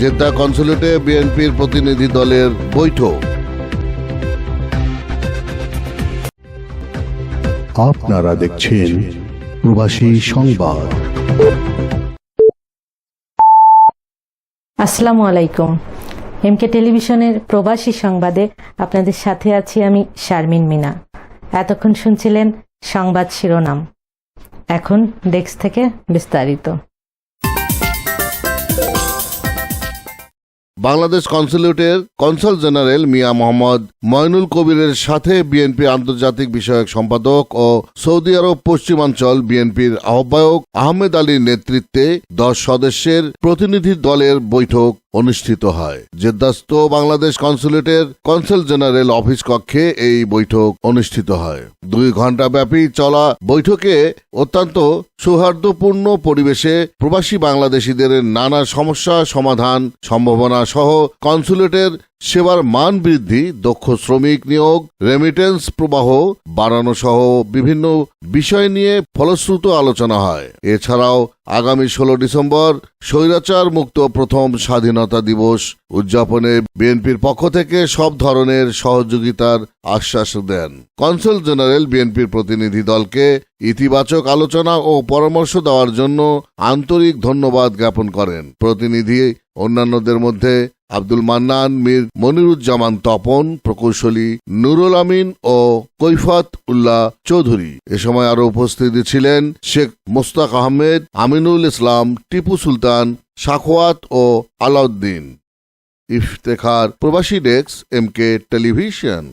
Jeddah কনসুলেটে বিএনপির প্রতিনিধি দলের বৈঠক। আপনারা দেখছেন প্রবাসী সংবাদ। আসসালামু আলাইকুম। এমকে টেলিভিশনের প্রবাসী সংবাদে আপনাদের সাথে আছি আমি শারমিন মিনা। এতক্ষণ শুনছিলেন সংবাদ শিরোনাম। এখন ডেস্ক থেকে বিস্তারিত। বাংলাদেশ কনসুলেটের কনসাল জেনারেল মিয়া মোহাম্মদ ময়নুল কবিরের সাথে বিএনপি আন্তর্জাতিক বিষয়ক সম্পাদক ও সৌদি আরব পশ্চিমাঞ্চল বিএনপির আহ্বায়ক আহমেদ আলীর নেতৃত্বে দশ সদস্যের প্রতিনিধি দলের বৈঠক অনুষ্ঠিত হয়। জেদ্দাস্ত বাংলাদেশ কনসুলেটের কনসাল জেনারেল অফিস কক্ষে এই বৈঠক অনুষ্ঠিত হয়। দুই ঘণ্টা ব্যাপী চলা বৈঠকে অত্যন্ত সৌহার্দ্যপূর্ণ পরিবেশে প্রবাসী বাংলাদেশিদের নানা সমস্যা, সমাধান, সম্ভাবনা সহ কনসুলেটের সেবার মান বৃদ্ধি, দক্ষ শ্রমিক নিয়োগ রেমিটেন্স প্রবাহ বাড়ানো সহ বিভিন্ন বিষয় নিয়ে ফলশ্রুত আলোচনা হয়। এছাড়াও আগামী ষোলো ডিসেম্বর স্বৈরাচার মুক্ত প্রথম স্বাধীনতা দিবস উদযাপনে বিএনপির পক্ষ থেকে সব ধরনের সহযোগিতার আশ্বাস দেন। কনসাল জেনারেল বিএনপির প্রতিনিধি দলকে ইতিবাচক আলোচনা ও পরামর্শ দেওয়ার জন্য আন্তরিক ধন্যবাদ জ্ঞাপন করেন। প্রতিনিধি অন্যান্যদের মধ্যে আব্দুল মান্নান, মীর মনিরুজ্জামান তপন, প্রকৌশলী নুরুল আমিন ও কৈফাত উল্লাহ চৌধুরী। এ সময় আরও উপস্থিত ছিলেন শেখ মোস্তাক আহমেদ, আমিনুল ইসলাম, টিপু সুলতান সাখওয়াত ও আলাউদ্দিন। ইফতেখার প্রবাসী ডেস্ক এম কে টেলিভিশন।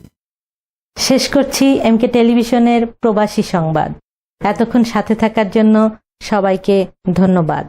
শেষ করছি এম কে টেলিভিশনের প্রবাসী সংবাদ। এতক্ষণ সাথে থাকার জন্য সবাইকে ধন্যবাদ।